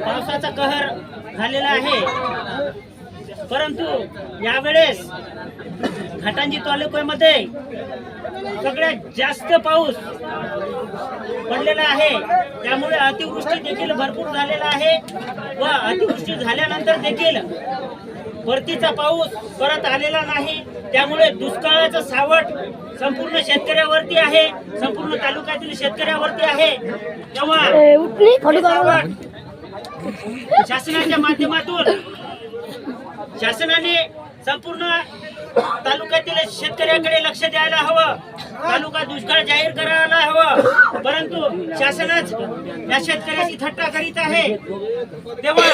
पावसाचा कहर झालेला आहे. परंतु यावेळेस घाटांजी तालुक्यामध्ये सगळ्यात जास्त पाऊस पडलेला आहे. त्यामुळे अतिवृष्टी देखील भरपूर झालेला आहे व अतिवृष्टी झाल्यानंतर देखील परतीचा पाऊस परत आलेला नाही. त्यामुळे दुष्काळाचं सावट संपूर्ण शेतकऱ्यावरती आहे. संपूर्ण तालुक्यातील शेतकऱ्यावरती आहे. तेव्हा शासनाच्या माध्यमातून शासनाने संपूर्ण तालुक्यातील शेतकऱ्याकडे लक्ष द्यायला हवं. तालुका दुष्काळ जाहीर करायला हवं. परंतु शासनच या शेतकऱ्याची थट्टा करीत आहे. तेव्हा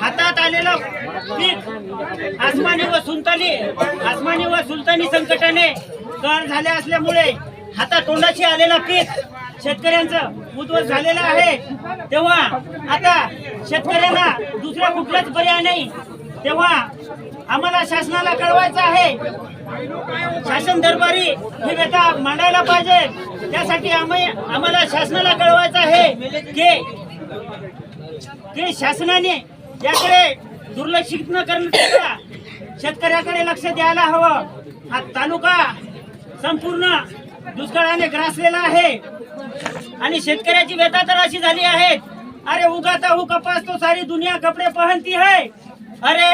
हातात आलेलं पीक आसमानी व सुलतानी. आसमानी व सुलतानी संकटाने कर झाले असल्यामुळे हातात तोंडाशी आलेलं पीक शेतकऱ्यांचं उद्ध्वस्त झालेलं आहे. तेव्हा आता शेतकऱ्यांना दुसरा कुठलाच पर्याय नाही. तेव्हा आम्हाला शासनाला कळवायचं आहे. शासन दरबारी ही व्यथा मांडायला पाहिजे. त्यासाठी आम्ही आम्हाला शासनाला कळवायचं आहे की ते शासनाने याकडे दुर्लक्षित न करता शेतकऱ्याकडे लक्ष द्यायला हवं. हा तालुका संपूर्ण दुष्काळाने ग्रासलेला आहे. आणि शेतकऱ्याची व्यथा तर अशी झाली आहे अरे उगाता हूँ कपास तो सारी दुनिया कपड़े पहनती है. अरे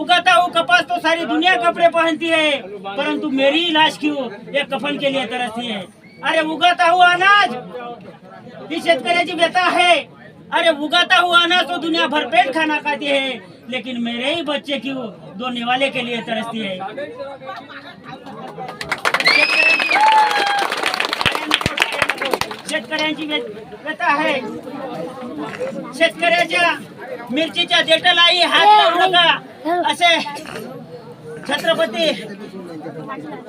उगाता हूँ कपास तो सारी दुनिया कपड़े पहनती है. परंतु मेरी लाश क्यों? ये कफन के लिए तरसती है. अरे उगाता हुआ अनाज. ही शेतकऱ्याची व्यथा आहे अरे उगाता हुआ अनाज तो दुनिया भर पेट खाना खाती है। लेकिन मेरे ही बच्चे क्यों दो निवाले के लिए तरसती है। शेतकऱ्यांची व्य- व्यथा आहे। शेतकऱ्याच्या मिरचीच्या देठालाही हात लावू नका. असे छत्रपती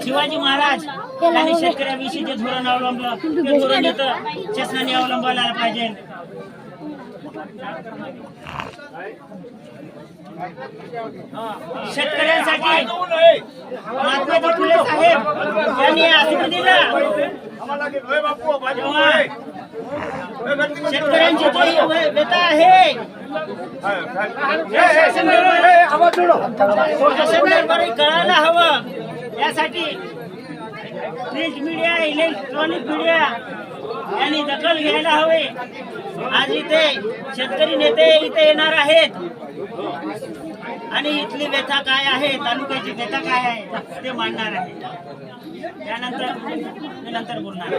शिवाजी महाराज यांनी शेतकऱ्याविषयी जे धोरण अवलंबलं ते धोरण इथं शासनाने अवलंबायला पाहिजे. शेतकऱ्यांसाठी महात्मा फुले साहेब यांनी आसून दिला शेतकऱ्यांची जी व्य- व्यथा आहे. कळायला हवं. यासाठी प्रिंट मीडिया इलेक्ट्रॉनिक मीडिया यांनी दखल घ्यायला हवे. आज इथे शेतकरी नेते इथे येणार आहेत. आणि इथली व्यथा काय आहे तालुक्याची व्यथा काय आहे ते मांडणार आहे त्यानंतर नंतर बोलणार.